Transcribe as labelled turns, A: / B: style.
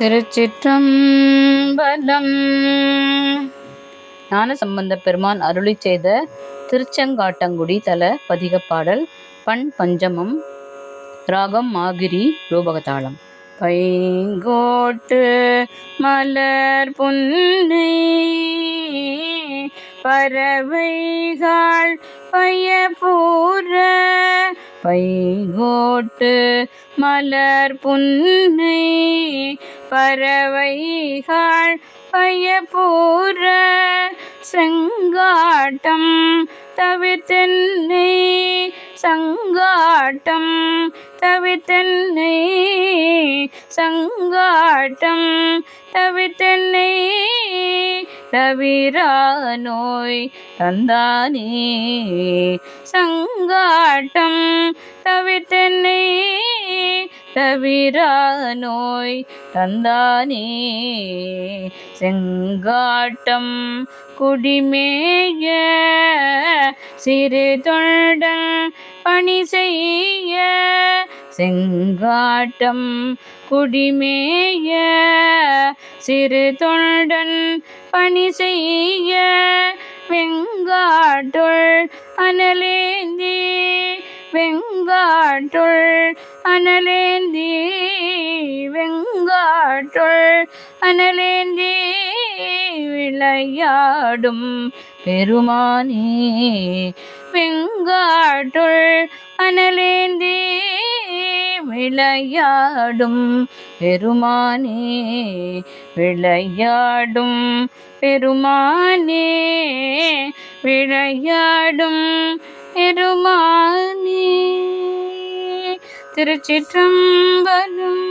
A: திருச்சிற்றம்பலம். ஞானசம்பந்த பெருமான் அருளி செய்த திருச்செங்காட்டங்குடி தல பதிகப்பாடல் பண் பஞ்சமம் ராகம் மாகிரி ரூபகதாளம். பைங்கோட்டு மலர் புன்னை பறவைகள் பயபூர. பைங்கோட்டு மலர் புன்னை பறவைகள் பயபூர செங்காட்டம் தவிர்த்தென்னை சங்காட்டம் தவிர்த்தென்னை சங்காட்டம் தவிர்த்தென்னை தவிரா நோய் தந்தானே சங்காட்டம் தவிர்த்தென்னை தவிரானோய் தந்தானே. செங்காட்டம் குடிமேய சிறு தொண்டன் பணி செய்ய. செங்காட்டம் குடிமேய சிறு தொண்டன் பணி செய்ய. வெங்காட்டுள் அனலேந்தே வெங்காட்டுள் அனலேந்தி வெங்காட்டுள் அனலேந்தி விளையாடும் பெருமானே. வெங்காட்டுள் அனலேந்தி விளையாடும் பெருமானே. விளையாடும் பெருமானே. விளையாடும் பெருமா திருச்சிற்றம்பலம்.